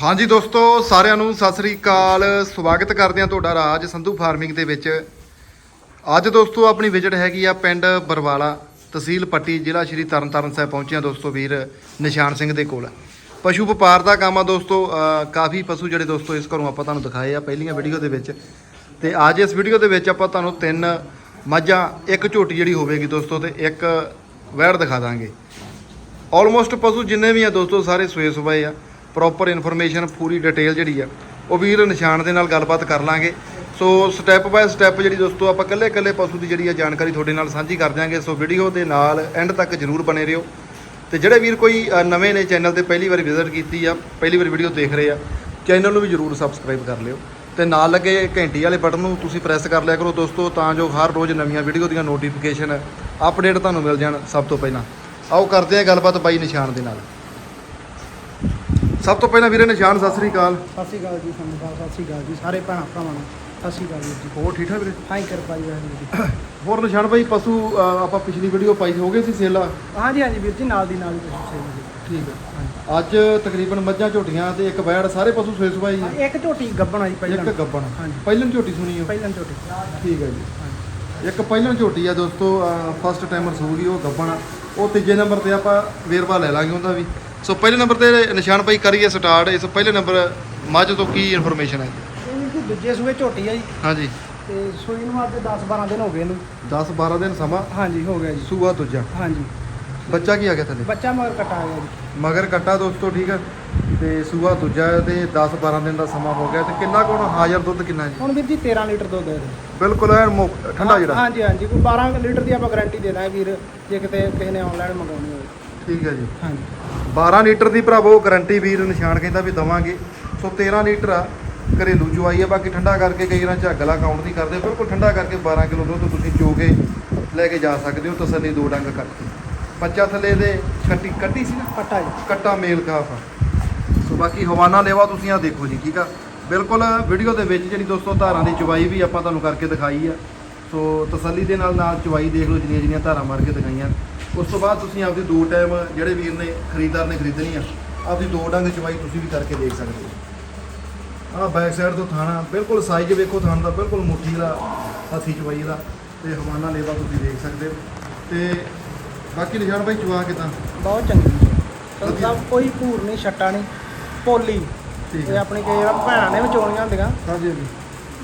ਹਾਂਜੀ ਦੋਸਤੋ, ਸਾਰਿਆਂ ਨੂੰ ਸਤਿ ਸ੍ਰੀ ਅਕਾਲ। ਸਵਾਗਤ ਕਰਦੇ ਹਾਂ ਤੁਹਾਡਾ ਰਾਜ ਸੰਧੂ ਫਾਰਮਿੰਗ ਦੇ ਵਿੱਚ। ਅੱਜ ਦੋਸਤੋ, ਆਪਣੀ ਵਿਜ਼ਿਟ ਹੈਗੀ ਆ ਪਿੰਡ ਬਰਵਾਲਾ ਤਹਿਸੀਲ ਪੱਟੀ, ਜ਼ਿਲ੍ਹਾ ਸ਼੍ਰੀ ਤਰਨਤਾਰਨ ਸਾਹਿਬ ਪਹੁੰਚੇ ਹਾਂ ਦੋਸਤੋ ਵੀਰ ਨਿਸ਼ਾਨ ਸਿੰਘ ਦੇ ਕੋਲ। ਪਸ਼ੂ ਵਪਾਰ ਦਾ ਕੰਮ ਆ ਦੋਸਤੋ ਕਾਫੀ ਪਸ਼ੂ ਜਿਹੜੇ ਦੋਸਤੋ ਇਸ ਘਰੋਂ ਆਪਾਂ ਤੁਹਾਨੂੰ ਦਿਖਾਏ ਆ ਪਹਿਲੀਆਂ ਵੀਡੀਓ ਦੇ ਵਿੱਚ। ਤੇ ਅੱਜ ਇਸ ਵੀਡੀਓ ਦੇ ਵਿੱਚ ਆਪਾਂ ਤੁਹਾਨੂੰ ਤਿੰਨ ਮੱਝਾਂ, ਇੱਕ ਝੋਟੀ ਜਿਹੜੀ ਹੋਵੇਗੀ ਦੋਸਤੋ ਤੇ ਇੱਕ ਵੈੜ ਦਿਖਾ ਦਾਂਗੇ। ਆਲਮੋਸਟ ਪਸ਼ੂ ਜਿੰਨੇ ਵੀ ਆ ਦੋਸਤੋ, ਸਾਰੇ ਸੂਏ ਸੁਬਾਏ ਆ। ਪ੍ਰੋਪਰ ਇਨਫੋਰਮੇਸ਼ਨ ਪੂਰੀ ਡਿਟੇਲ ਜਿਹੜੀ ਆ, ਉਹ ਵੀਰ ਨਿਸ਼ਾਨ ਦੇ ਨਾਲ ਗੱਲਬਾਤ ਕਰ ਲਾਂਗੇ। ਸੋ ਸਟੈਪ ਬਾਏ ਸਟੈਪ ਜਿਹੜੀ ਦੋਸਤੋ, ਆਪਾਂ ਕੱਲੇ ਕੱਲੇ ਪਸ਼ੂ ਦੀ ਜਿਹੜੀ ਆ ਜਾਣਕਾਰੀ ਤੁਹਾਡੇ ਨਾਲ ਸਾਂਝੀ ਕਰ ਦਿਆਂਗੇ। ਸੋ ਵੀਡੀਓ ਦੇ ਨਾਲ ਐਂਡ ਤੱਕ ਜਰੂਰ ਬਨੇ ਰਹੋ। ਤੇ ਜਿਹੜੇ ਵੀਰ ਕੋਈ ਨਵੇਂ ਨੇ ਚੈਨਲ ਤੇ ਪਹਿਲੀ ਵਾਰੀ ਵਿਜ਼ਿਟ ਕੀਤੀ ਆ, ਪਹਿਲੀ ਵਾਰੀ ਵੀਡੀਓ ਦੇਖ ਰਹੇ ਆ ਚੈਨਲ ਨੂੰ ਵੀ ਜਰੂਰ ਸਬਸਕ੍ਰਾਈਬ ਕਰ ਲਿਓ। ਤੇ ਨਾਲ ਲੱਗੇ ਘੰਟੀ ਵਾਲੇ ਬਟਨ ਨੂੰ ਤੁਸੀਂ ਪ੍ਰੈਸ ਕਰ ਲਿਆ ਕਰੋ ਦੋਸਤੋ, ਤਾਂ ਜੋ ਹਰ ਰੋਜ਼ ਨਵੀਆਂ ਵੀਡੀਓ ਦੀਆਂ ਨੋਟੀਫਿਕੇਸ਼ਨ ਅਪਡੇਟ ਤੁਹਾਨੂੰ ਮਿਲ ਜਾਣ ਸਭ ਤੋਂ ਪਹਿਲਾਂ। ਆਓ ਕਰਦੇ ਹਾਂ ਗੱਲਬਾਤ ਬਾਈ ਨਿਸ਼ਾਨ ਦੇ ਨਾਲ। ਸਭ ਤੋਂ ਪਹਿਲਾਂ ਵੀਰੇ ਨਿਸ਼ਾਨ ਸਤਿ ਸ੍ਰੀ ਅਕਾਲ। ਸਤਿ ਸ਼੍ਰੀ ਅਕਾਲ ਜੀ ਸੰਧੂ ਸਾਹਿਬ ਸਤਿ ਸ਼੍ਰੀ ਅਕਾਲ ਜੀ ਸਾਰੇ ਭੈਣਾਂ ਭਰਾਵਾਂ ਨੂੰ ਸਤਿ ਸ਼੍ਰੀ ਅਕਾਲ ਵੀਰ ਜੀ। ਹੋਰ ਠੀਕ ਠਾਕ ਵੀਰੇ? ਹਾਂ ਜੀ ਕਿਰਪਾ ਜੀ ਵਾਹਿਗੁਰੂ ਜੀ। ਹੋਰ ਨਿਸ਼ਾਨ ਭਾਈ ਪਸ਼ੂ ਅ, ਆਪਾਂ ਪਿਛਲੀ ਵੀਡੀਓ ਪਾਈ ਹੋ ਗਏ ਸੀ ਸੇਲਾ? ਹਾਂਜੀ ਹਾਂਜੀ ਵੀਰ ਜੀ ਨਾਲ ਦੀ ਨਾਲ ਹੀ ਤੁਸੀਂ ਸੇਵਾ ਜੀ ਠੀਕ ਹੈ। ਅੱਜ ਤਕਰੀਬਨ ਮੱਝਾਂ ਝੋਟੀਆਂ ਤੇ ਇੱਕ ਬੈੜ ਸਾਰੇ ਪਸ਼ੂ ਸੋਏ ਸੁਬਾਈ ਹਾਂ, ਇੱਕ ਝੋਟੀ ਗੱਬਣ ਜੀ ਪਹਿਲਾਂ। ਇੱਕ ਗੱਬਣ। ਹਾਂਜੀ। ਪਹਿਲਨ ਝੋਟੀ ਸੁਣੀ ਹੋ ਪਹਿਲਾਂ ਝੋਟੀ। ਠੀਕ ਹੈ ਜੀ। ਇੱਕ ਪਹਿਲਨ ਝੋਟੀ ਆ ਦੋਸਤੋ ਫਸਟ ਟਾਈਮਰ ਸੂਗੀ ਉਹ ਗੱਬਣ। ਉਹ ਤੀਜੇ ਨੰਬਰ ਤੇ ਆਪਾਂ ਵੇਰਵਾ ਲੈ ਲਾਂਗੇ ਉਹਦਾ ਵੀ। ਸੋ ਪਹਿਲੇ ਨੰਬਰ ਤੇ ਨਿਸ਼ਾਨ ਭਾਈ ਕਰੀਏ ਸਟਾਰਟ। ਇਸ ਪਹਿਲੇ ਨੰਬਰ ਮੱਝ ਤੋਂ ਕੀ ਇਨਫੋਰਮੇਸ਼ਨ ਹੈ? ਇਹ ਜੀ ਦੂਜੇ ਸੂਏ ਝੋਟੀ ਆ ਜੀ। ਹਾਂਜੀ। ਤੇ ਸੂਈ ਨੂੰ ਅੱਜ 10 12 ਦਿਨ ਹੋ ਗਏ ਇਹਨੂੰ। 10 12 ਦਿਨ ਸਮਾਂ? ਹਾਂਜੀ ਹੋ ਗਿਆ ਜੀ। ਸੂਆ ਦੂਜਾ। ਹਾਂਜੀ। ਬੱਚਾ ਕੀ ਆ ਗਿਆ ਥੱਲੇ? ਬੱਚਾ ਮਗਰ ਕਟਾ ਗਿਆ ਜੀ। ਮਗਰ ਕੱਟਾ ਦੋਸਤੋ ਠੀਕ ਆ। ਤੇ ਸੂਆ ਦੂਜਾ ਤੇ 10 12 ਦਿਨ ਦਾ ਸਮਾਂ ਹੋ ਗਿਆ। ਤੇ ਕਿੰਨਾ ਕੋਣ ਹਾਜ਼ਰ ਦੁੱਧ ਕਿੰਨਾ ਜੀ? ਹੁਣ ਵੀਰ ਜੀ 13 ਲੀਟਰ ਦੁੱਧ ਦੇ ਦੇ ਬਿਲਕੁਲ ਮੁੱਕ ਠੰਡਾ ਜਿਹੜਾ। ਹਾਂਜੀ ਹਾਂਜੀ। ਕੋਈ 12 ਲੀਟਰ ਦੀ ਆਪਾਂ ਗਾਰੰਟੀ ਦੇ ਦਾਂਗੇ ਵੀਰ ਜੇ ਕਿਤੇ ਕਿਸੇ ਨੇ ਆਨਲਾਈਨ ਮੰਗਾਉਣੀ ਹੋਵੇ। ਠੀਕ ਹੈ ਜੀ। ਹਾਂਜੀ। 12 ਲੀਟਰ ਦੀ ਭਰਾਵੋ ਗਾਰੰਟੀ ਵੀਰ ਨਿਸ਼ਾਨ ਕਹਿੰਦਾ ਵੀ ਦਵਾਂਗੇ। ਸੋ 13 ਲੀਟਰ ਆ ਘਰੇਲੂ ਚੁਆਈ ਆ ਬਾਕੀ ਠੰਡਾ ਕਰਕੇ ਕਈ ਵਾਰ ਝੱਗਲਾ ਕਾਊਂਟ ਦੀ ਕਰਦੇ। ਬਿਲਕੁਲ ਠੰਡਾ ਕਰਕੇ 12 ਕਿਲੋ ਦੁੱਧ ਤੁਸੀਂ ਚੋ ਕੇ ਲੈ ਕੇ ਜਾ ਸਕਦੇ ਹੋ ਤਸੱਲੀ ਦੋ ਡੰਗ ਕਰਕੇ। ਬੱਚਾ ਥੱਲੇ ਦੇ ਕੱਟੀ ਕੱਟੀ ਸੀ ਨਾ? ਪੱਟਾ ਜੀ। ਕੱਟਾ ਮੇਲ ਕਾਫ ਸੋ ਬਾਕੀ ਹਵਾਨਾ ਲੈਵਾ ਤੁਸੀਂ ਆ ਦੇਖੋ ਜੀ ਠੀਕ ਆ? ਬਿਲਕੁਲ ਵੀਡੀਓ ਦੇ ਵਿੱਚ ਜਿਹੜੀ ਦੋਸਤੋ ਧਾਰਾਂ ਦੀ ਚੁਵਾਈ ਵੀ ਆਪਾਂ ਤੁਹਾਨੂੰ ਕਰਕੇ ਦਿਖਾਈ ਆ। ਸੋ ਤਸੱਲੀ ਦੇ ਨਾਲ ਨਾਲ ਚੁਵਾਈ ਦੇਖ ਲਓ ਜਿੰਨੀਆਂ ਜਿੰਨੀਆਂ ਧਾਰਾਂ ਮਾਰ ਕੇ ਦਿਖਾਈਆਂ। ਉਸ ਤੋਂ ਬਾਅਦ ਤੁਸੀਂ ਆਪਦੀ ਦੋ ਟਾਈਮ ਜਿਹੜੇ ਵੀਰ ਨੇ ਖਰੀਦਦਾਰ ਨੇ ਖਰੀਦਣੀ ਆ ਆਪਦੀ ਦੋ ਡੰਗ ਚੁਵਾਈ ਤੁਸੀਂ ਵੀ ਕਰਕੇ ਦੇਖ ਸਕਦੇ ਹੋ। ਆਹ ਬੈਕ ਸਾਈਡ ਤੋਂ ਥਾਣਾ ਬਿਲਕੁਲ ਸਾਈਜ਼ ਵੇਖੋ ਥਾਣ ਦਾ ਬਿਲਕੁਲ ਮੁੱਠੀ ਦਾ ਹੱਥੀ ਚੁਵਾਈ ਦਾ ਤੇ ਹਵਾਨਾ ਲੈਵਾ ਤੁਸੀਂ ਦੇਖ ਸਕਦੇ ਹੋ। ਤੇ ਬਾਕੀ ਨਿਸ਼ਾਨ ਭਾਈ ਚੁਆ ਕਿਦਾਂ? ਬਹੁਤ ਚੰਗੀ। ਸਾਹਿਬ ਕੋਈ ਭੂਰ ਨਹੀਂ ਛੱਟਾ ਨਹੀਂ ਪੋਲੀ। ਤੇ ਹੈ। ਆਪਣੀ ਕਈ ਵਾਰ ਭੈਣਾਂ ਨੇ ਵੀ ਚੋਣੀਆਂ ਹੁੰਦੀਆਂ। ਹਾਂਜੀ ਹਾਂਜੀ।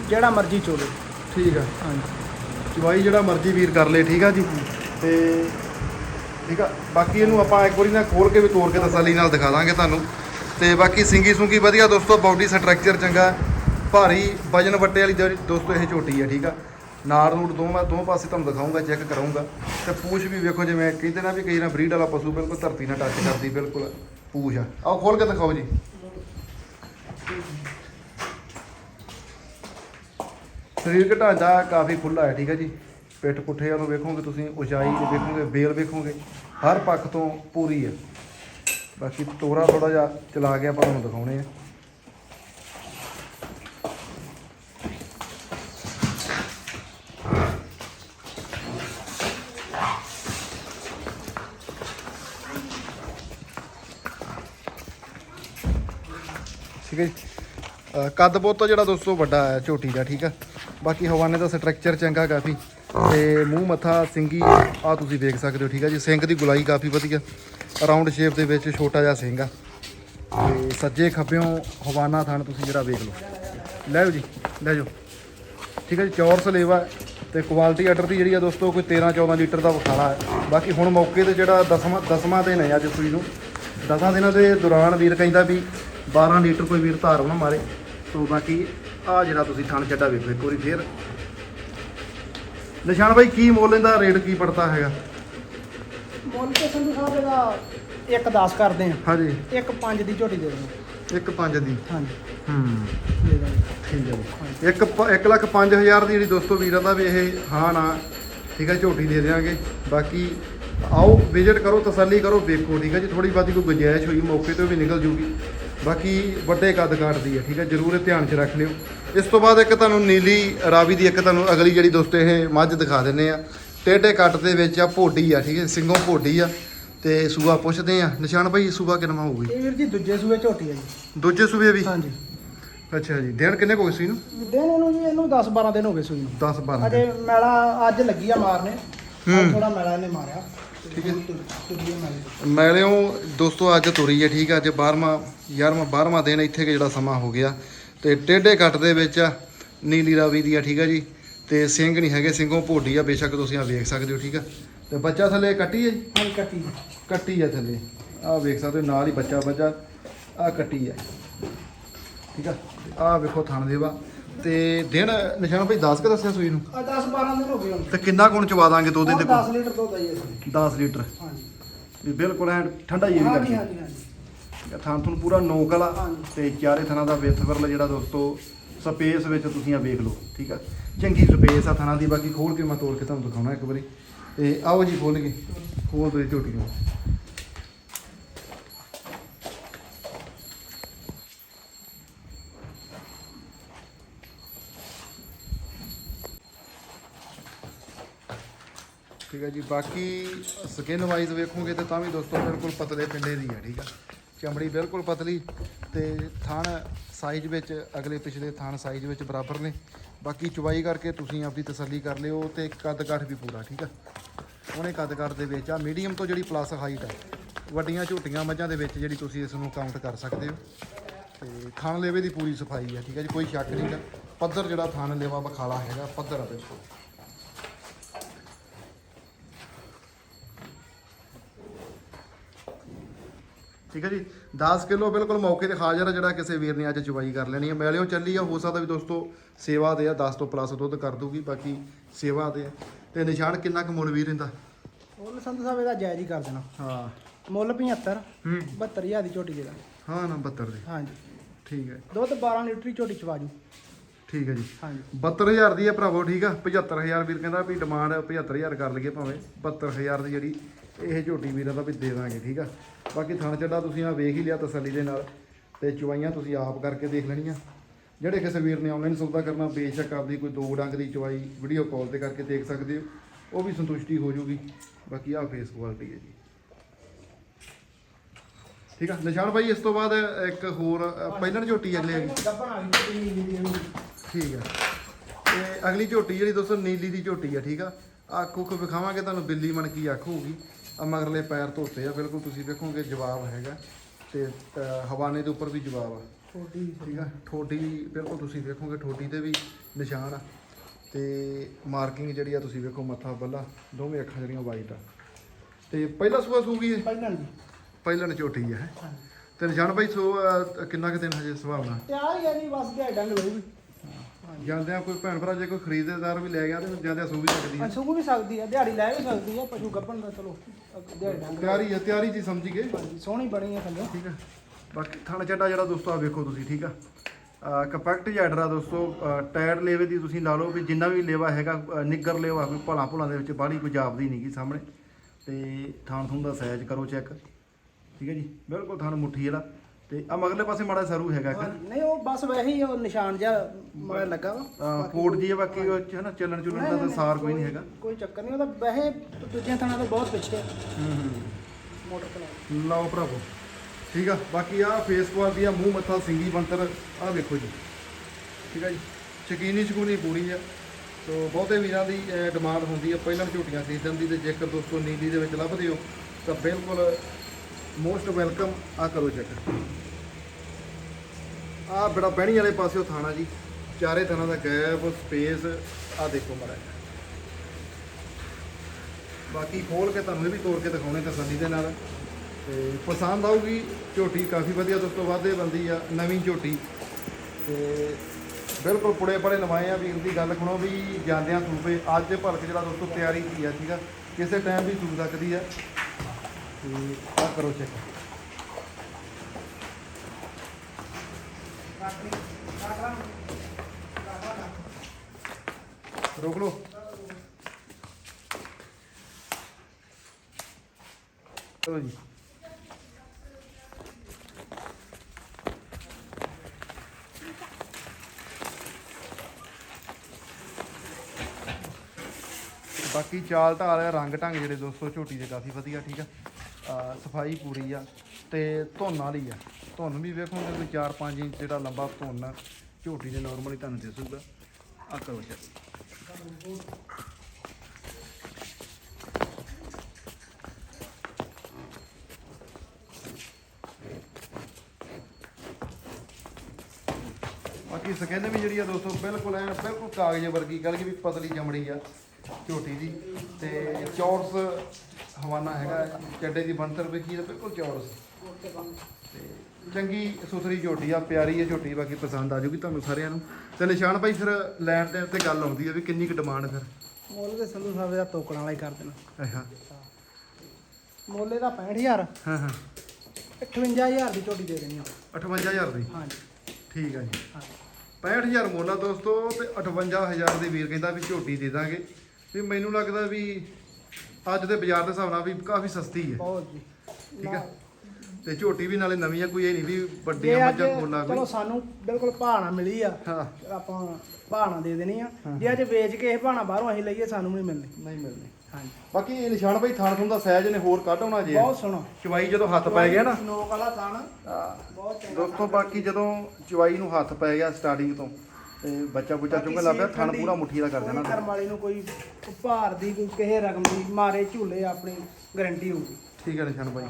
ਜਿਹੜਾ ਮਰਜ਼ੀ ਚੋਲੇ। ਠੀਕ ਆ। ਹਾਂਜੀ। ਚਵਾਈ ਜਿਹੜਾ ਮਰਜ਼ੀ ਵੀਰ ਕਰ ਲੇ ਠੀਕ ਆ ਜੀ? ਤੇ ਠੀਕ ਆ? ਬਾਕੀ ਇਹਨੂੰ ਆਪਾਂ ਇੱਕ ਵਾਰੀ ਨਾ ਖੋਲ ਕੇ ਵੀ ਤੋੜ ਕੇ ਤਸੱਲੀ ਨਾਲ ਦਿਖਾ ਦਾਂਗੇ ਤੁਹਾਨੂੰ। ਤੇ ਬਾਕੀ ਸਿੰਗੀ ਸੁੰਗੀ ਵਧੀਆ ਦੋਸਤੋ ਬਾਡੀ ਸਟਰਕਚਰ ਚੰਗਾ, ਭਾਰੀ ਵਜਨ ਵੱਟੇ ਵਾਲੀ ਜਿਹੜੀ ਦੋਸਤੋ ਇਹ ਝੋਟੀ ਆ, ਠੀਕ ਆ? ਨਾੜ ਨੂੜ ਦੋਵਾਂ ਦੋ ਪਾਸੇ ਤੁਹਾਨੂੰ ਦਿਖਾਉਂਗਾ ਚੈੱਕ ਕਰਾਉਂਗਾ। ਤੇ ਪੂਛ ਵੀ ਵੇਖੋ ਜਿਵੇਂ ਕਹਿੰਦੇ ਨਾ ਵੀ ਕਈ ਨਾ ਬਰੀਡ ਵਾਲਾ ਪਸ਼ੂ ਬਿਲਕੁਲ ਧਰਤੀ ਨਾਲ ਟੱਚ ਕਰਦੀ, ਬਿਲਕੁਲ ਪੂਛ ਆ। ਆਓ ਖੋਲ ਕੇ ਦਿਖਾਓ ਜੀ। ਸਰੀਰਕ ਢਾਂਚਾ ਕਾਫੀ ਖੁੱਲਾ ਹੈ, ਠੀਕ ਹੈ ਜੀ। ਪਿੱਠ ਪੁੱਠੇ ਨੂੰ ਵੇਖੋਗੇ ਤੁਸੀਂ, ਉਚਾਈ ਤੇ ਵੇਖੋਗੇ, ਬੇਲ ਵੇਖੋਗੇ, ਹਰ ਪੱਖ ਤੋਂ ਪੂਰੀ ਹੈ। ਬਾਕੀ ਤੋਰਾ ਥੋੜਾ ਜਿਹਾ ਚਲਾ ਕੇ ਆਪਾਂ ਤੁਹਾਨੂੰ ਦਿਖਾਉਣੇ ਆ। ਠੀਕ ਹੈ ਜੀ। ਕੱਦ ਬਹੁਤ ਜਿਹੜਾ ਦੋਸਤੋ ਵੱਡਾ ਹੈ, ਝੋਟੀ ਦਾ, ਠੀਕ ਆ। ਬਾਕੀ ਹਵਾਨੇ ਦਾ ਸਟਰਕਚਰ ਚੰਗਾ ਕਾਫੀ। ਤੇ ਮੂੰਹ ਮੱਥਾ ਸਿੰਗੀ ਆ ਤੁਸੀਂ ਦੇਖ ਸਕਦੇ ਹੋ, ਠੀਕ ਆ ਜੀ। ਸਿੰਗ ਦੀ ਗੁਲਾਈ ਕਾਫੀ ਵਧੀਆ। ਰਾਉਂਡ ਸ਼ੇਪ ਦੇ ਵਿੱਚ ਛੋਟਾ ਜਿਹਾ ਸਿੰਗ ਆ। ਤੇ ਸੱਜੇ ਖੱਬਿਓਂ ਹਵਾਨਾ ਥਣ ਤੁਸੀਂ ਜਿਹੜਾ ਵੇਖ ਲਓ। ਲੈ ਲਓ ਜੀ, ਲੈ ਜਾਓ। ਠੀਕ ਹੈ ਜੀ ਚੌਰਸ ਲੇਵਾ ਹੈ ਤੇ ਕੁਆਲਿਟੀ ਆਰਡਰ ਦੀ ਜਿਹੜੀ ਆ ਦੋਸਤੋ, ਕੋਈ 13 14 ਲੀਟਰ ਦਾ ਵਿਖਾਲਾ ਹੈ। ਬਾਕੀ ਹੁਣ ਮੌਕੇ ਤੇ ਜਿਹੜਾ ਦਸਵਾਂ ਦਸਵਾਂ ਦਿਨ ਹੈ ਅੱਜ ਸੂਈ ਨੂੰ। ਦਸਾਂ ਦਿਨਾਂ ਦੇ ਦੌਰਾਨ ਵੀਰ ਕਹਿੰਦਾ ਵੀ 12 ਲੀਟਰ ਕੋਈ ਵੀਰ ਧਾਰ ਨਾ ਮਾਰੇ। ਸੋ ਬਾਕੀ ਆ ਜਿਹੜਾ ਤੁਸੀਂ ਥਣ ਚੱਡਾ ਵੇਖੋ, ਇੱਕ ਵਾਰੀ ਫੇਰ ਨਿਸ਼ਾਨ ਭਾਈ ਕੀ ਮੁੱਲ ਇਹਦਾ ਰੇਟ ਕੀ ਪੜਤਾ ਹੈਗਾ? ਮੁੱਲ ਤੇ ਸੰਧੂ ਸਾਹਿਬ ਇਹਦਾ ਇੱਕ 10 ਕਰਦੇ ਆ। ਹਾਂਜੀ। ਇੱਕ 5 ਦੀ ਝੋਟੀ ਦੇ ਦਿੰਦੇ ਇੱਕ 5 ਦੀ। ਹਾਂਜੀ। ਹੂੰ। ਦੇ ਦਾਂਗੇ ਠੀਕ ਹੈ। ਇੱਕ 1 ਲੱਖ 5000 ਦੀ ਜਿਹੜੀ ਦੋਸਤੋ ਵੀਰਾਂ ਦਾ ਵੀ ਇਹ ਹਾਂ ਨਾ ਠੀਕ ਹੈ ਝੋਟੀ ਦੇ ਦੇਵਾਂਗੇ ਬਾਕੀ ਆਓ ਵਿਜ਼ਿਟ ਕਰੋ ਤਸੱਲੀ ਕਰੋ ਵੇਖੋ ਠੀਕ ਹੈ ਜੀ। ਥੋੜੀ ਬਾਤੀ ਕੋਈ ਗੁੰਜਾਇਸ਼ ਹੋਈ ਮੌਕੇ ਤੇ ਵੀ ਨਿਕਲ ਜੂਗੀ। ਬਾਕੀ ਵੱਡੇ ਕੱਦ ਕਾਟਦੀ ਹੈ ਠੀਕ ਹੈ। ਜਰੂਰ ਇਹ ਧਿਆਨ 'ਚ ਰੱਖ ਲਿਓ। ਇਸ ਤੋਂ ਬਾਅਦ ਇੱਕ ਤੁਹਾਨੂੰ ਨੀਲੀ ਰਾਵੀ ਦੀ ਇੱਕ ਤੁਹਾਨੂੰ ਅਗਲੀ ਜਿਹੜੀ ਦੋਸਤੋ ਇਹ ਮੱਝ ਦਿਖਾ ਦਿੰਨੇ ਆ। ਟੇਢੇ ਕੱਟ ਦੇ ਵਿੱਚ ਆ ਭੋਡੀ ਆ ਠੀਕ ਹੈ ਸਿੰਘੋਂ ਭੋਡੀ ਆ। ਤੇ ਸੂਆ ਪੁੱਛਦੇ ਆ। ਨਿਸ਼ਾਨ ਭਾਈ ਸੂਆ ਕਿੰਨਾ ਹੋਊਗੀ? ਇਹ ਵੀਰ ਜੀ ਦੂਜੇ ਸੂਏ ਝੋਟੀ ਹੈ ਜੀ। ਦੂਜੇ ਸੂਬੇ ਵੀ? ਹਾਂਜੀ। ਅੱਛਾ ਜੀ। ਦਿਨ ਕਿੰਨੇ ਕੋਈ ਸੀ ਨੂੰ? ਦਿਨ ਇਹਨੂੰ ਜੀ ਇਹਨੂੰ 10 12 ਦਿਨ ਹੋ ਗਏ ਸੂਈ ਨੂੰ। 10 12 ਅਜੇ ਮੈਲਾ ਅੱਜ ਲੱਗੀ ਆ ਮਾਰਨੇ। ਹੂੰ। ਥੋੜਾ ਮੈਲਾ ਇਹਨੇ ਮਾਰਿਆ। ਠੀਕ ਹੈ। ਮੈਲਿਓ ਦੋਸਤੋ ਅੱਜ ਤੁਰੀ ਹੈ ਠੀਕ ਆ ਅੱਜ 12ਵਾਂ 11ਵਾਂ 12ਵਾਂ ਦਿਨ ਇੱਥੇ ਕਿ ਜਿਹੜਾ ਸਮਾਂ ਹੋ ਗਿਆ। ਤੇ ਟੇਢੇ ਕੱਟ ਦੇ ਵਿੱਚ ਆ, ਨੀਲੀ ਰਾਵੀ ਦੀ ਆ ਠੀਕ ਆ ਜੀ। ਤੇ ਸਿੰਘ ਨਹੀਂ ਹੈਗੇ ਸਿੰਘੋਂ ਭੋਡੀ ਆ ਬੇਸ਼ੱਕ ਤੁਸੀਂ ਆ ਵੇਖ ਸਕਦੇ ਹੋ ਠੀਕ ਆ। ਤੇ ਬੱਚਾ ਥੱਲੇ ਕੱਟੀ ਹੈ ਜੀ? ਹਾਂ ਕੱਟੀ ਕੱਟੀ ਆ ਥੱਲੇ। ਆ ਵੇਖ ਸਕਦੇ ਹੋ ਨਾਲ ਹੀ ਬੱਚਾ ਬੱਚਾ ਆ ਕੱਟੀ ਆ। ਠੀਕ ਆ? ਆ ਵੇਖੋ ਥਣ ਦੇਵਾ ਤੇ ਦਿਨ ਨਿਸ਼ਾਨ ਭਾਈ 10 ਕ ਦੱਸਿਆ ਸੂਈ ਨੂੰ? ਆ 10 12 ਦਿਨ ਹੋ ਗਏ ਹੁਣ। ਤੇ ਕਿੰਨਾ ਗੁਣ ਚਵਾ ਦਾਂਗੇ ਦੋ ਦਿਨ ਦੇ 10 ਲੀਟਰ ਦੁੱਧ ਆਈ ਹੈ 10 ਲੀਟਰ। ਹਾਂਜੀ। ਵੀ ਬਿਲਕੁਲ ਐ ਠੰਡਾ ਹੀ ਕਰਕੇ। ਹਾਂਜੀ ਹਾਂਜੀ ਥਾਂ ਤੁਹਾਨੂੰ ਪੂਰਾ ਨੋਕ ਵਾਲਾ ਹਾਂਜੀ। ਤੇ ਚਾਰੇ ਥਾਂ ਦਾ ਵਿਥਵਰਲ ਜਿਹੜਾ ਦੋਸਤੋ ਸਪੇਸ ਵਿੱਚ ਤੁਸੀਂ ਆ ਵੇਖ ਲਓ ਠੀਕ ਆ? ਚੰਗੀ ਸਪੇਸ ਆ ਥਾਂ ਦੀ ਬਾਕੀ ਖੋਲ ਕੇ ਮੈਂ ਤੋੜ ਕੇ ਤੁਹਾਨੂੰ ਦਿਖਾਉਣਾ ਇੱਕ ਵਾਰੀ। ਤੇ ਆਓ ਜੀ ਖੋਲ ਕੇ। ਖੋਲ ਦੇ ਝੋਟੀ ਨੂੰ। ਠੀਕ ਹੈ ਜੀ ਬਾਕੀ ਸਕਿਨ ਵਾਈਜ਼ ਵੇਖੋਗੇ ਤੇ ਤਾਂ ਵੀ ਦੋਸਤੋ ਬਿਲਕੁਲ ਪਤਲੇ ਪਿੰਡੇ ਦੀ ਹੈ ਠੀਕ ਆ? ਚਮੜੀ ਬਿਲਕੁਲ ਪਤਲੀ ਤੇ ਥਣ ਸਾਈਜ਼ ਵਿੱਚ, ਅਗਲੇ ਪਿਛਲੇ ਥਣ ਸਾਈਜ਼ ਵਿੱਚ ਬਰਾਬਰ ਨੇ। ਬਾਕੀ ਚੁਬਾਈ ਕਰਕੇ ਤੁਸੀਂ ਆਪਣੀ ਤਸੱਲੀ ਕਰ ਲਿਓ ਤੇ ਕੱਦ ਕਾਠ ਵੀ ਪੂਰਾ, ਠੀਕ ਆ? ਉਹਨੇ ਕੱਦ ਕਾਠ ਦੇ ਵਿੱਚ ਆ ਮੀਡੀਅਮ ਤੋਂ ਜਿਹੜੀ ਪਲੱਸ ਹਾਈਟ ਆ, ਵੱਡੀਆਂ ਝੋਟੀਆਂ ਮੱਝਾਂ ਦੇ ਵਿੱਚ ਜਿਹੜੀ ਤੁਸੀਂ ਇਸ ਨੂੰ ਕਾਊਂਟ ਕਰ ਸਕਦੇ ਹੋ। ਤੇ ਥਣ ਲੇਵੇ ਦੀ ਪੂਰੀ ਸਫ਼ਾਈ ਆ, ਠੀਕ ਹੈ ਜੀ, ਕੋਈ ਸ਼ੱਕ ਨਹੀਂ ਗਾ। ਪੱਧਰ ਜਿਹੜਾ ਥਣ ਲੇਵਾ ਬਖਾਲਾ ਹੈਗਾ, ਪੱਧਰ ਆ ਬਿਲਕੁਲ। ਠੀਕ ਹੈ ਜੀ? 10 ਕਿਲੋ ਬਿਲਕੁਲ ਮੌਕੇ ਤੇ ਹਾਜ਼ਰ ਆ ਜਿਹੜਾ ਕਿਸੇ ਵੀਰ ਨੇ ਅੱਜ ਚੁਬਾਈ ਕਰ ਲੈਣੀ ਹੈ। ਮੈਲਿਓ ਚੱਲੀ ਆ ਹੋ ਸਕਦਾ ਵੀ ਦੋਸਤੋ ਸੇਵਾ ਦੇ ਆ 10 ਤੋਂ ਪਲੱਸ ਦੁੱਧ ਕਰ ਦੂਗੀ ਬਾਕੀ ਸੇਵਾ ਦੇ ਆ। ਤੇ ਨਿਸ਼ਾਨ ਕਿੰਨਾ ਕੁ ਮੁੱਲ ਵੀਰ ਇਹਦਾ? ਉਹ ਸੰਤ ਸਾਹਿਬ ਇਹਦਾ ਜਾਇਜ਼ ਹੀ ਕਰ ਦੇਣਾ। ਹਾਂ। ਮੁੱਲ 75 ਹੂੰ। 72000 ਦੀ ਝੋਟੀ ਦੇ ਹਾਂ ਨਾ 72 ਦੇ। ਹਾਂਜੀ। ਠੀਕ ਹੈ। ਦੁੱਧ 12 ਲੀਟਰ ਦੀ ਝੋਟੀ ਚਵਾ ਜੂ। ਠੀਕ ਹੈ ਜੀ। ਹਾਂਜੀ। 72000 ਦੀ ਹੈ ਭਰਾਵੋ ਠੀਕ ਆ? 75000 ਵੀਰ ਕਹਿੰਦਾ ਵੀ ਡਿਮਾਂਡ 75000 ਕਰ ਲਈਏ ਭਾਵੇਂ। 72000 ਦੀ ਜਿਹੜੀ ਇਹ ਝੋਟੀ ਵੀਰਾਂ ਦਾ ਵੀ ਦੇ ਦਾਂਗੇ ਠੀਕ ਆ? ਬਾਕੀ ਥਣ ਚੱਡਾ ਤੁਸੀਂ ਆ ਵੇਖ ਹੀ ਲਿਆ ਤਸੱਲੀ ਦੇ ਨਾਲ ਤੇ ਚੁਆਈਆਂ ਤੁਸੀਂ ਆਪ ਕਰਕੇ ਦੇਖ ਲੈਣੀਆਂ। ਜਿਹੜੇ ਕਿਸੇ ਵੀਰ ਨੇ ਆਨਲਾਈਨ ਸੌਦਾ ਕਰਨਾ ਬੇਸ਼ੱਕ ਆਪਦੀ ਕੋਈ ਦੋ ਡੰਗ ਦੀ ਚੁਆਈ ਵੀਡੀਓ ਕਾਲ ਤੇ ਕਰਕੇ ਦੇਖ ਸਕਦੇ ਹੋ। ਉਹ ਵੀ ਸੰਤੁਸ਼ਟੀ ਹੋ ਜੂਗੀ। ਬਾਕੀ ਆ ਫੇਸ ਕੁਆਲਿਟੀ ਹੈ ਜੀ। ਠੀਕ ਆ? ਨਿਸ਼ਾਨ ਭਾਈ ਇਸ ਤੋਂ ਬਾਅਦ ਇੱਕ ਹੋਰ ਅ, ਪਹਿਲਣ ਝੋਟੀ ਅਗਲੇ ਆ ਗਈ। ਠੀਕ ਹੈ ਤੇ ਅਗਲੀ ਝੋਟੀ ਜਿਹੜੀ ਦੋਸਤੋ ਨੀਲੀ ਦੀ ਝੋਟੀ ਆ ਠੀਕ ਆ? ਅੱਖ ਉੱਖ ਵਿਖਾਵਾਂਗੇ ਤੁਹਾਨੂੰ ਬਿੱਲੀ ਮਣ ਕੀ ਅੱਖ ਹੋਊਗੀ। ਆ ਮਗਰਲੇ ਪੈਰ ਧੋਤੇ ਆ ਬਿਲਕੁਲ ਤੁਸੀਂ ਵੇਖੋਗੇ ਜਵਾਬ ਹੈਗਾ। ਤੇ ਹਵਾਨੇ ਦੇ ਉੱਪਰ ਵੀ ਜਵਾਬ ਆ। ਛੋਟੀ ਠੀਕ ਆ? ਠੋਡੀ ਬਿਲਕੁਲ ਤੁਸੀਂ ਵੇਖੋਗੇ ਠੋਡੀ ਤੇ ਵੀ ਨਿਸ਼ਾਨ ਆ। ਤੇ ਮਾਰਕਿੰਗ ਜਿਹੜੀ ਆ ਤੁਸੀਂ ਵੇਖੋ ਮੱਥਾ ਬੱਲਾ ਦੋਵੇਂ ਅੱਖਾਂ ਜਿਹੜੀਆਂ ਵਾਈਟ ਆ। ਤੇ ਪਹਿਲਾ ਸੂਆ ਸੂਗੀ ਇਹ ਪਹਿਲਾਂ ਜੀ। ਪਹਿਲਣ ਝੋਟੀ ਆ ਹੈ? ਤੇ ਨਿਸ਼ਾਨ ਭਾਈ ਸੋ ਕਿੰਨਾ ਕੁ ਦਿਨ ਹਜੇ ਸੁਭਾਵਨਾ ਤਿਆਰ ਹੀ ਆ ਜੀ ਬਸ ਦਿਹਾੜੀ ਡੰਗ ਲਊਗੀ ਜਾਂਦਿਆਂ ਕੋਈ ਭੈਣ ਭਰਾ ਜੇ ਕੋਈ ਖਰੀਦਦਾਰ ਵੀ ਲੈ ਗਿਆ ਤੇ ਜਾਂਦਿਆਂ ਸੂ ਵੀ ਸਕਦੀ ਹੈ ਅਸੂ ਵੀ ਸਕਦੀ ਆ ਦਿਹਾੜੀ ਲੈ ਵੀ ਸਕਦੀ ਆ ਪਸ਼ੂ ਗੱਪਣ ਦਾ ਚਲੋ ਅ- ਦਿਹਾੜੀ ਡੰਗ ਤਿਆਰੀ ਹੈ ਤਿਆਰੀ ਜੀ ਸਮਝ ਗਏ? ਹਾਂਜੀ ਸੋਹਣੀ ਬਣੀ ਆ ਥੱਲੇ। ਠੀਕ ਹੈ ਬਾਕੀ ਥਣ ਚੱਡਾ ਜਿਹੜਾ ਦੋਸਤੋ ਆ ਵੇਖੋ ਤੁਸੀਂ ਠੀਕ ਆ? ਕੰਪੈਕਟ ਜੈਡਰ ਆ ਦੋਸਤੋ ਟਾਇਰ ਲੇਵੇ ਦੀ ਤੁਸੀਂ ਲਾ ਲਓ ਵੀ ਜਿੰਨਾ ਵੀ ਲੇਵਾ ਹੈਗਾ ਨਿੱਗਰ ਲੇਵਾ ਕੋਈ ਭਲਾ ਭੁਲਾਂ ਦੇ ਵਿੱਚ ਬਾਹਲੀ ਕੋਈ ਜਾਪਦੀ ਨਹੀਂਗੀ ਸਾਹਮਣੇ। ਤੇ ਥਣ ਥੁਣ ਦਾ ਸਾਈਜ਼ ਕਰੋ ਚੈੱਕ ਠੀਕ ਹੈ ਜੀ? ਬਿਲਕੁਲ ਥਣ ਮੁੱਠੀ ਜਿਹੜਾ ਤੇ ਆ ਮਗਰਲੇ ਪਾਸੇ ਮਾੜਾ ਸਰੂ ਹੈਗਾ ਇੱਕ। ਨਹੀਂ ਉਹ ਬਸ ਵੈਸੇ ਹੀ ਉਹ ਨਿਸ਼ਾਨ ਜਿਹਾ ਮਗਰ ਲੱਗਾ ਵਾ। ਅਹ ਕੋਟ ਜੀ ਹੈ ਬਾਕੀ ਉਹ ਚ ਹਨਾ ਚੱਲਣ ਚੁਲਣ ਦਾ ਤਾਂ ਸਾਰ ਕੋਈ ਨਹੀਂ ਹੈਗਾ। ਕੋਈ ਚੱਕਰ ਨਹੀਂ ਉਹਦਾ ਵੈਸੇ ਦੂਜਿਆਂ ਥਾਣਾ ਤੋਂ ਬਹੁਤ ਪਿੱਛੇ ਆ। ਹੂੰ ਹੂੰ ਮੋਟਰ ਕਲਾ ਲਓ ਭਰਾਵੋ ਠੀਕ ਆ ਬਾਕੀ ਆ ਫੇਸ ਕੁਆਲਿਟੀ ਆ ਮੂੰਹ ਮੱਥਾ ਸਿੰਗੀ ਬੰਤਰ ਆ ਵੇਖੋ ਜੀ। ਠੀਕ ਆ ਜੀ ਸ਼ਕੀਨੀ ਸ਼ਕੂਨੀ ਪੂਰੀ ਆ। ਸੋ ਬਹੁਤੇ ਵੀਰਾਂ ਦੀ ਡਿਮਾਂਡ ਹੁੰਦੀ ਆ ਪਹਿਲਾਂ ਝੋਟੀਆਂ ਖਰੀਦਣ ਦੀ ਤੇ ਜੇਕਰ ਦੋਸਤੋ ਨੀਲੀ ਦੇ ਵਿੱਚ ਲੱਭਦੇ ਹੋ ਤਾਂ ਬਿਲਕੁਲ ਮੋਸਟ ਵੈਲਕਮ ਆ ਕਰੋ ਚੈੱਕ ਆ ਬੜਾ ਬਹਿਣੀ ਵਾਲੇ ਪਾਸਿਓ ਥਾਣਾ ਜੀ। ਚਾਰੇ ਥਾਣਾ ਦਾ ਗੈਪ ਸਪੇਸ ਆ ਦੇਖੋ ਮੜਾ ਬਾਕੀ ਖੋਲ ਕੇ ਤੁਹਾਨੂੰ ਇਹ ਵੀ ਤੋੜ ਕੇ ਦਿਖਾਉਣੇ ਤਸੱਲੀ ਦੇ ਨਾਲ। ਤੇ ਪਸੰਦ ਆਊਗੀ ਝੋਟੀ, ਕਾਫੀ ਵਧੀਆ ਦੋਸਤੋ, ਵਾਧੇ ਬੰਦੀ ਆ, ਨਵੀਂ ਝੋਟੀ। ਤੇ ਬਿਲਕੁਲ ਪੁੜੇ ਪੜੇ ਲਵਾਏ ਆ, ਵੀਰ ਦੀ ਗੱਲ ਸੁਣੋ ਵੀ ਜਾਂਦਿਆਂ ਸੂਬੇ, ਅੱਜ ਦੇ ਭਲਕ ਜਿਹੜਾ ਦੋਸਤੋ, ਤਿਆਰੀ ਕੀ ਆ, ਠੀਕ ਆ? ਕਿਸੇ ਟਾਈਮ ਵੀ ਸੂਬ ਸਕਦੀ ਆ। ਤੇ ਆ ਕਰੋ ਚੈੱਕ ਰੋਕ ਲਓ ਚਲੋ ਜੀ ਬਾਕੀ ਚਾਲ ਢਾਲ ਰੰਗ ਢੰਗ ਜਿਹੜੇ ਦੋਸਤੋ ਝੋਟੀ ਦੇ ਕਾਫੀ ਵਧੀਆ, ਠੀਕ ਆ? ਸਫ਼ਾਈ ਪੂਰੀ ਆ ਤੇ ਧੁੰਨ ਵਾਲੀ ਆ। ਧੁੰਨ ਵੀ ਵੇਖੋਗੇ ਕੋਈ 4-5 ਇੰਚ ਜਿਹੜਾ ਲੰਬਾ ਧੁੰਨ ਝੋਟੀ ਦੇ ਨਾਰਮਲੀ ਤੁਹਾਨੂੰ ਦਿਸੂਗਾ ਆ ਕਰੋ ਚੈੱਕ ਬਾਕੀ ਸਕਿਨ ਵੀ ਜਿਹੜੀ ਆ ਦੋਸਤੋ, ਬਿਲਕੁਲ ਐਨ, ਬਿਲਕੁਲ ਕਾਗਜ਼ ਵਰਗੀ ਗੱਲ ਕਿ ਵੀ ਪਤਲੀ ਚਮੜੀ ਆ ਝੋਟੀ ਦੀ। ਤੇ ਚੌਰਸ ਹਵਾਨਾ ਹੈਗਾ ਚੱਡੇ ਦੀ ਬਣਤਰ ਵੇਖੀ ਤਾਂ ਬਿਲਕੁਲ ਚੌਰਸ ਤੇ ਚੰਗੀ ਸੁਥਰੀ ਝੋਟੀ ਆ ਪਿਆਰੀ ਆ ਝੋਟੀ ਬਾਕੀ ਪਸੰਦ ਆ ਜੂਗੀ ਤੁਹਾਨੂੰ ਸਾਰਿਆਂ ਨੂੰ। ਤੇ ਨਿਸ਼ਾਨ ਭਾਈ ਫਿਰ ਲੈਣ ਦੇਣ ਤੇ ਗੱਲ ਆਉਂਦੀ ਆ ਵੀ ਕਿੰਨੀ ਕੁ ਡਿਮਾਂਡ ਫਿਰ? ਮੁੱਲ ਦੇ ਸੰਧੂ ਸਾਹਿਬ ਦਾ ਤੋਕਣ ਵਾਲਾ ਹੀ ਕਰ ਦੇਣਾ। ਅੱਛਾ। ਮੁੱਲ ਇਹਦਾ 65000 ਹਾਂ ਹਾਂ। 58000 ਦੀ ਝੋਟੀ ਦੇ ਦੇਣੀ ਆ। 58000 ਦੀ? ਹਾਂਜੀ। ਠੀਕ ਆ ਜੀ। ਹਾਂਜੀ 65000 ਮੋਲਾ ਦੋਸਤੋ ਤੇ 58000 ਦੇ ਵੀਰ ਕਹਿੰਦਾ ਵੀ ਝੋਟੀ ਦੇ ਦਾਂਗੇ। ਵੀ ਮੈਨੂੰ ਲੱਗਦਾ ਵੀ ਅੱਜ ਦੇ ਬਾਜ਼ਾਰ ਦੇ ਹਿਸਾਬ ਨਾਲ ਵੀ ਕਾਫੀ ਸਸਤੀ ਹੈ। ਬਹੁਤ ਜੀ। ਠੀਕ ਆ ਤੇ ਝੋਟੀ ਵੀ ਨਾਲੇ ਨਵੀਂ ਆ ਕੋਈ ਇਹ ਨਹੀਂ ਵੀ ਜੇ ਵੱਡੀਆਂ ਅੱਜ ਮੱਝਾਂ ਚਲੋ ਕੋਈ। ਸਾਨੂੰ ਬਿਲਕੁਲ ਭਾਣਾ ਮਿਲੀ ਆ। ਹਾਂ। ਆਪਾਂ ਭਾਣਾ ਦੇ ਦੇਣੀ ਆ। ਹਾਂ। ਜੇ ਅੱਜ ਵੇਚ ਕੇ ਇਹ ਭਾਣਾ ਬਾਹਰੋਂ ਅਸੀਂ ਲਈਏ ਸਾਨੂੰ ਨਹੀਂ ਮਿਲਣੀ। ਨਹੀਂ ਮਿਲਣੀ। ਹਾਂਜੀ। ਬਾਕੀ ਇਹ ਨਿਸ਼ਾਨ ਭਾਈ ਥਾਣ ਥੁਣ ਦਾ ਸਾਈਜ਼ ਨੇ ਹੋਰ ਕੱਢ ਹੋਣਾ ਜੇ। ਬਹੁਤ ਸੋਹਣਾ। ਚਵਾਈ ਜਦੋਂ ਹੱਥ ਪੈ ਗਿਆ ਨਾ। ਨੋਕ ਵਾਲਾ ਥਾਣ ਬਹੁਤ ਚੰਗਾ ਦੋਸਤੋ ਬਾਕੀ ਜਦੋਂ ਚਵਾਈ ਨੂੰ ਹੱਥ ਪੈ ਗਿਆ ਸਟਾਰਟਿੰਗ ਤੋਂ ਤੇ ਬੱਚਾ ਬੁੱਚਾ ਚੁੰਗਣ ਲੱਗ ਪਿਆ ਥਣ ਪੂਰਾ ਮੁੱਠੀ ਦਾ ਕਰ ਦੇਣਾ ਕਰਮ ਵਾਲੀ ਨੂੰ ਕੋਈ ਭਾਰ ਦੀ ਕੋਈ ਕਿਸੇ ਰਕਮ ਦੀ ਮਾਰੇ ਝੂਲੇ ਆਪਣੀ ਗਾਰੰਟੀ ਹੋਊਗੀ। ਠੀਕ ਹੈ ਨਿਸ਼ਾਨ ਭਾਈ।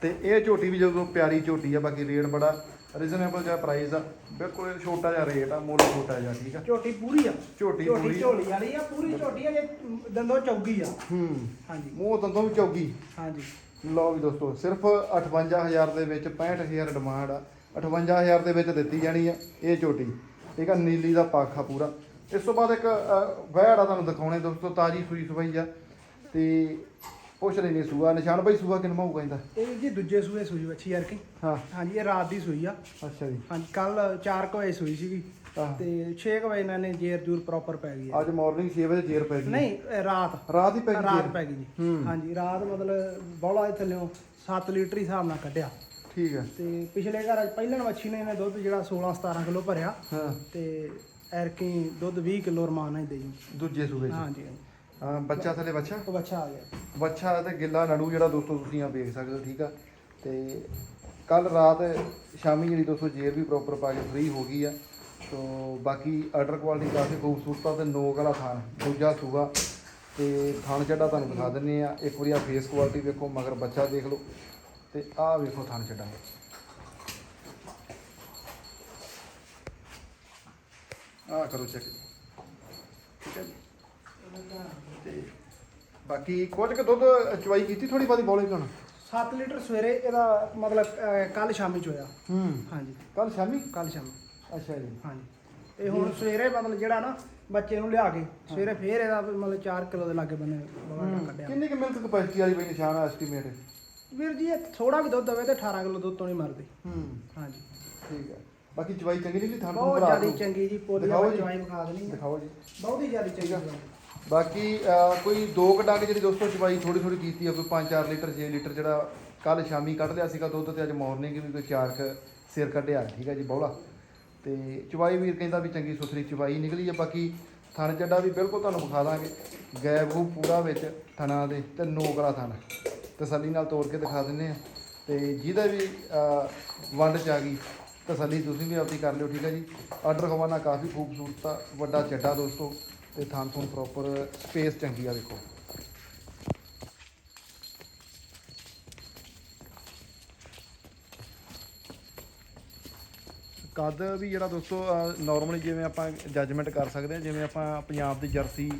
ਤੇ ਇਹ ਝੋਟੀ ਵੀ ਜਦੋਂ ਪਿਆਰੀ ਝੋਟੀ ਆ ਬਾਕੀ ਰੇਟ ਬੜਾ ਰੀਜ਼ਨੇਬਲ ਜਿਹਾ ਪ੍ਰਾਈਸ ਆ। ਬਿਲਕੁਲ ਛੋਟਾ ਜਿਹਾ ਰੇਟ ਆ ਮੁੱਲ ਛੋਟਾ ਜਿਹਾ ਠੀਕ ਆ। ਝੋਟੀ ਪੂਰੀ ਆ। ਝੋਟੀ ਝੋਟੀ ਪੂਰੀ। ਝੋਲੀ ਵਾਲੀ ਆ ਪੂਰੀ ਝੋਟੀ ਆ ਜੇ ਦੰਦੋਂ ਚੌਗੀ ਆ। ਹੂੰ। ਹਾਂਜੀ। ਮੂੰਹ ਦੰਦੋਂ ਵੀ ਚੌਗੀ। ਹਾਂਜੀ। ਲਓ ਵੀ ਦੋਸਤੋ ਸਿਰਫ 58000 ਦੇ ਵਿੱਚ 65000 ਡਿਮਾਂਡ ਆ 58000 ਦੇ ਵਿੱਚ ਦਿੱਤੀ ਜਾਣੀ ਆ ਇਹ ਝੋਟੀ। ਠੀਕ ਆ ਨੀਲੀ ਦਾ ਪਾਖਾ ਪੂਰਾ। ਇਸ ਤੋਂ ਬਾਅਦ ਇੱਕ ਵਹਿੜ ਆ ਤੁਹਾਨੂੰ ਦਿਖਾਉਣੇ ਦੋਸਤੋ ਤਾਜੀ ਸੂਈ ਸਵਾਈ ਆ। ਤੇ ਪੁੱਛ ਲੈਣੀ ਸੂਆ ਨਿਸ਼ਾਨ ਭਾਈ ਸੂਆ ਕਿੰਨਾ ਹੋਊਗਾ ਇਹਦਾ? ਇਹ ਜੀ ਦੂਜੇ ਸੂਏ ਸੂਈ ਵੱਛੀ ਯਾਰ ਕੀ ਹਾਂ। ਹਾਂਜੀ ਇਹ ਰਾਤ ਦੀ ਸੂਈ ਆ। ਅੱਛਾ ਜੀ। ਹਾਂਜੀ ਕੱਲ 4 ਵਜੇ ਸੂਈ ਸੀਗੀ। ਆਹ। ਤੇ 6 ਵਜੇ ਇਹਨਾਂ ਨੇ ਜੇਰ ਜੂਰ ਪ੍ਰੋਪਰ ਪੈ ਗਈ ਆ। ਅੱਜ ਮਾਰਨਿੰਗ 6 ਵਜੇ ਜੇਰ ਪੈ ਗਈ। ਨਹੀਂ ਇਹ ਰਾਤ। ਰਾਤ ਹੀ ਪੈ ਗਈ ਰਾਤ ਜੇਰ? ਪੈ ਗਈ ਜੀ। ਹੂੰ। ਹਾਂਜੀ ਰਾਤ ਮਤਲਬ ਬੌਲਾ ਇਹ ਥੱਲਿਓਂ 7 ਲੀਟਰ ਹੀ ਹਿਸਾਬ ਨਾਲ ਕੱਢਿਆ। ਠੀਕ ਹੈ। ਤੇ ਪਿਛਲੇ ਘਰ ਪਹਿਲਣ ਵੱਛੀ ਨੇ ਇਹਨੇ ਦੁੱਧ ਜਿਹੜਾ 16 17 ਕਿਲੋ ਭਰਿਆ। ਹਾਂ। ਤੇ ਐਰਕੀ ਦੁੱਧ 20 ਕਿਲੋ ਰਮਾਨ ਹੀ ਦੇਈ। ਦੂਜੇ ਸੂਬੇ ਚ। ਹਾਂਜੀ ਹਾਂਜੀ। ਹਾਂ ਬੱਚਾ ਥਲੇ ਬੱਚਾ ਉਹ ਬੱਚਾ ਆ ਗਿਆ। ਬੱਚਾ ਤੇ ਗਿੱਲਾ ਨੜੂ ਜਿਹੜਾ ਦੋਸਤੋ ਤੁਸੀਂ ਆ ਵੇਖ ਸਕਦੇ ਹੋ ਠੀਕ ਆ। ਤੇ ਕੱਲ ਰਾਤ ਸ਼ਾਮੀ ਜਿਹੜੀ ਦੋਸਤੋ ਜੇਰ ਵੀ ਪ੍ਰੋਪਰ ਪਾ ਕੇ ਫ੍ਰੀ ਹੋ ਗਈ ਆ। ਤੋ ਬਾਕੀ ਆਰਡਰ ਕੁਆਲਿਟੀ ਕਾਫੀ ਖੂਬਸੂਰਤ ਆ ਤੇ ਨੋਕ ਵਾਲਾ ਥਾਨ ਦੂਜਾ ਸੂਗਾ ਤੇ ਥਾਨ ਚੱਡਾ ਤੁਹਾਨੂੰ ਦਿਖਾ ਦਿੰਨੇ ਆ ਇੱਕ ਵਾਰੀ ਆ ਫੇਸ ਕੁਆਲਿਟੀ ਵੇਖੋ ਮਗਰ ਬੱਚਾ ਦੇਖ ਲਓ। ਤੇ ਆਹ ਵੇਖੋ ਥਾਨ ਚੱਡਾ ਆਹ ਕਰੋ ਚੈੱਕ ਠੀਕ ਹੈ ਜੀ। ਤੇ ਬਾਕੀ ਕੁਝ ਕੁ ਦੁੱਧ ਚਵਾਈ ਕੀਤੀ ਥੋੜੀ ਬਾਦੀ ਬੋਲੇ ਕਣ 7 ਲੀਟਰ ਸਵੇਰੇ ਇਹਦਾ ਮਤਲਬ ਕੱਲ ਸ਼ਾਮੀ ਚ ਹੋਇਆ ਹੂੰ। ਹਾਂਜੀ। ਕੱਲ ਸ਼ਾਮੀ? ਕੱਲ ਸ਼ਾਮੀ। ਅੱਛਾ ਜੀ। ਹਾਂਜੀ। ਇਹ ਹੁਣ ਸਵੇਰੇ ਮਤਲਬ ਜਿਹੜਾ ਨਾ ਬੱਚੇ ਨੂੰ ਲਿਆ ਕੇ ਸਵੇਰੇ ਫੇਰ ਇਹਦਾ ਮਤਲਬ 4 ਕਿਲੋ ਦੇ ਲਾਗੇ ਬੰਨੇ ਕੱਢਿਆ। ਕਿੰਨੀ ਕੁ ਮਿਲਕ ਕਪੈਸਿਟੀ ਵਾਲੀ ਬਈ ਨਿਸ਼ਾਨ ਐਸਟੀਮੇਟ? ਵੀਰ ਜੀ ਇਹ ਥੋੜਾ ਵੀ ਦੁੱਧ ਦਵੇ ਤੇ 18 ਕਿਲੋ ਦੁੱਧ ਤੋਂ ਨਹੀਂ ਮਰਦੀ। ਹੂੰ। ਹਾਂਜੀ। ਠੀਕ ਹੈ। ਬਾਕੀ ਚਵਾਈ ਚੰਗੀ ਨਿਕਲੀ ਥਾਂ ਬਹੁਤ ਜ਼ਿਆਦਾ ਚੰਗੀ ਜੀ ਪੋਲੀ ਦਿਖਾਓ ਜੀ। ਚਵਾਈ ਵਿਖਾ ਦੇਣੀ। ਦਿਖਾਓ ਜੀ। ਬਹੁਤ ਹੀ ਜ਼ਿਆਦਾ ਚੰਗੀ ਆ। ਬਾਕੀ ਅਹ, ਕੋਈ ਦੋ ਕੁ ਡੰਗ ਜਿਹੜੀ ਦੋਸਤੋ ਚਵਾਈ ਥੋੜੀ ਥੋੜੀ ਕੀਤੀ ਆ ਕੋਈ 5-4 ਲੀਟਰ 6 ਲੀਟਰ ਜਿਹੜਾ ਕੱਲ ਸ਼ਾਮੀ ਕੱਢ ਲਿਆ ਸੀਗਾ ਦੁੱਧ ਤੇ ਅੱਜ ਮਾਰਨਿੰਗ ਵੀ ਕੋਈ ਚਾਰ ਕੁ ਸਿਰ ਕੱਢਿਆ। ਠੀਕ ਹੈ ਜੀ ਬੌਲਾ। ਤੇ ਚਵਾਈ ਵੀਰ ਕਹਿੰਦਾ ਵੀ ਚੰਗੀ ਸੁਥਰੀ ਚਵਾਈ ਨਿਕਲੀ ਆ। ਬਾਕੀ ਥਣ ਚੱਡਾ ਵੀ ਬਿਲਕੁਲ ਤੁਹਾਨੂੰ ਵਿਖਾ ਦਾਂਗੇ। ਗੈਬ ਉਹ ਪੂਰਾ ਵਿੱਚ ਥਣਾ ਦੇ ਤੇ ਨੋਕ ਵਾਲਾ ਥਣ। ਤਸੱਲੀ ਨਾਲ ਤੋੜ ਕੇ ਦਿਖਾ ਦਿੰਨੇ ਆ। ਤੇ ਜਿਹਦਾ ਵੀ ਵੰਡ ਚ ਆ ਗਈ, ਤਸੱਲੀ ਤੁਸੀਂ ਵੀ ਆਪਦੀ ਕਰ ਲਿਓ, ਠੀਕ ਹੈ ਜੀ। ਆਰਡਰ ਖਵਾਨਾ ਕਾਫੀ ਖੂਬਸੂਰਤ ਆ, ਵੱਡਾ ਚੱਡਾ ਦੋਸਤੋ, ਤੇ ਥਾਂ ਥਣ ਪ੍ਰੋਪਰ ਸਪੇਸ ਚੰਗੀ ਆ, ਦੇਖੋ। ਕੱਦ ਵੀ ਜਿਹੜਾ ਦੋਸਤੋ ਨਾਰਮਲੀ ਜਿਵੇਂ ਆਪਾਂ ਜੱਜਮੈਂਟ ਕਰ ਸਕਦੇ ਹਾਂ ਜਿਵੇਂ ਆਪਾਂ ਪੰਜਾਬ ਦੀ ਜਰਸੀ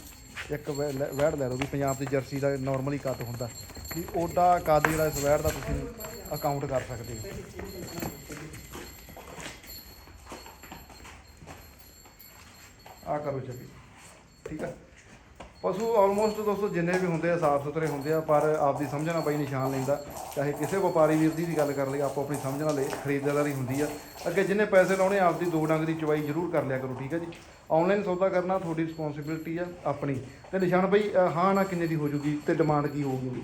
ਇੱਕ ਵੈ- ਲੈ- ਵੈੜ ਲੈ ਲਓ ਵੀ ਪੰਜਾਬ ਦੀ ਜਰਸੀ ਦਾ ਨਾਰਮਲੀ ਕੱਦ ਹੁੰਦਾ। ਵੀ ਓਡਾ ਕੱਦ ਜਿਹੜਾ ਇਸ ਵੈੜ ਦਾ ਤੁਸੀਂ ਅਕਾਊਂਟ ਕਰ ਸਕਦੇ ਹੋ। ਆ ਕਰੋ ਚੱਲੀ ਠੀਕ ਆ? ਪਸ਼ੂ ਆਲਮੋਸਟ ਦੋਸਤੋ ਜਿੰਨੇ ਵੀ ਹੁੰਦੇ ਆ ਸਾਫ਼ ਸੁਥਰੇ ਹੁੰਦੇ ਆ ਪਰ ਆਪਦੀ ਸਮਝ ਨਾਲ ਬਈ ਨਿਸ਼ਾਨ ਲੈਂਦਾ। ਚਾਹੇ ਕਿਸੇ ਵਪਾਰੀ ਵੀਰ ਦੀ ਵੀ ਗੱਲ ਕਰ ਲਈ ਆਪੋ ਆਪਣੀ ਸਮਝ ਨਾਲ ਖਰੀਦਦਾਰੀ ਹੁੰਦੀ ਆ। ਅੱਗੇ ਜਿੰਨੇ ਪੈਸੇ ਲਾਉਣੇ ਆਪਦੀ ਦੋ ਡੰਗ ਦੀ ਚਵਾਈ ਜ਼ਰੂਰ ਕਰ ਲਿਆ ਕਰੋ ਠੀਕ ਹੈ ਜੀ। ਆਨਲਾਈਨ ਸੌਦਾ ਕਰਨਾ ਤੁਹਾਡੀ ਰਿਸਪੌਂਸਿਬਿਲਟੀ ਆ ਆਪਣੀ। ਤੇ ਨਿਸ਼ਾਨ ਬਈ ਹਾਂ ਨਾ ਕਿੰਨੇ ਦੀ ਹੋ ਜੂਗੀ ਤੇ ਡਿਮਾਂਡ ਕੀ ਹੋਊਗੀ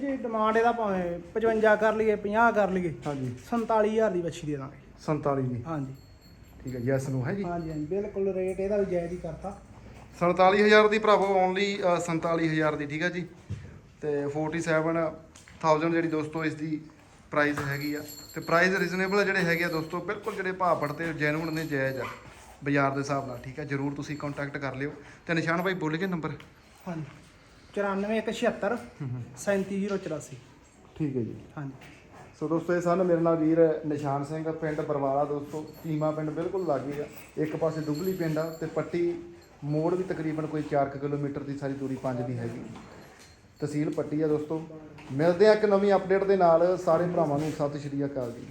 ਜੀ ਡਿਮਾਂਡ ਇਹਦਾ ਭਾਵੇਂ 55 ਕਰ ਲਈਏ 50 ਕਰ ਲਈਏ ਹਾਂਜੀ। 47000 ਦੀ ਵੱਛੀ ਦੇ ਦਾਂਗੇ। 47 ਦੀ। ਹਾਂਜੀ। ਠੀਕ ਹੈ ਯੈਸ ਨੂੰ ਹੈ ਜੀ। ਹਾਂਜੀ ਹਾਂਜੀ ਬਿਲਕੁਲ ਰੇਟ ਇਹਦਾ ਵੀ ਜਾਇਜ਼ ਹੀ ਕਰਤਾ। 47000 ਦੀ ਭਰਾਵੋ ਓਨਲੀ 47000 ਦੀ ਠੀਕ ਹੈ ਜੀ? ਤੇ 47 1000 ਜਿਹੜੀ ਦੋਸਤੋ ਇਸ ਦੀ ਪ੍ਰਾਈਸ ਹੈਗੀ ਆ। ਤੇ ਪ੍ਰਾਈਸ ਰੀਜ਼ਨੇਬਲ ਜਿਹੜੇ ਹੈਗੇ ਆ ਦੋਸਤੋ ਬਿਲਕੁਲ ਜਿਹੜੇ ਭਾਅ ਪੜਦੇ ਜੈਨੂਨ ਨੇ ਜਾਇਜ਼ ਆ ਬਾਜ਼ਾਰ ਦੇ ਹਿਸਾਬ ਨਾਲ ਠੀਕ ਆ? ਜਰੂਰ ਤੁਸੀਂ ਕੰਟੈਕਟ ਕਰ ਲਿਓ। ਤੇ ਨਿਸ਼ਾਨ ਭਾਈ ਬੋਲੀਏ ਨੰਬਰ ਹਾਂਜੀ। 94176 37084 ਠੀਕ ਹੈ ਜੀ। ਹਾਂਜੀ। ਸੋ ਦੋਸਤੋ ਇਹ ਸਨ ਮੇਰੇ ਨਾਲ ਵੀਰ ਨਿਸ਼ਾਨ ਸਿੰਘ ਪਿੰਡ ਬਰਵਾਲਾ ਦੋਸਤੋ ਚੀਮਾ ਪਿੰਡ ਬਿਲਕੁਲ ਲਾਗੇ ਆ। ਇੱਕ ਪਾਸੇ ਦੁਬਲੀ ਪਿੰਡ ਆ ਤੇ ਪੱਟੀ ਮੋੜ ਵੀ ਤਕਰੀਬਨ ਕੋਈ 4 ਕਿਲੋਮੀਟਰ ਦੀ ਸਾਰੀ ਦੂਰੀ ਪੰਜ ਦੀ ਹੈਗੀ। ਤਹਿਸੀਲ ਪੱਟੀ ਆ ਦੋਸਤੋ। ਮਿਲਦੇ ਆ ਇੱਕ ਨਵੀਂ ਅਪਡੇਟ ਦੇ ਨਾਲ। ਸਾਰੇ ਭਰਾਵਾਂ ਨੂੰ ਸਤਿ ਸ਼੍ਰੀ ਅਕਾਲ ਜੀ।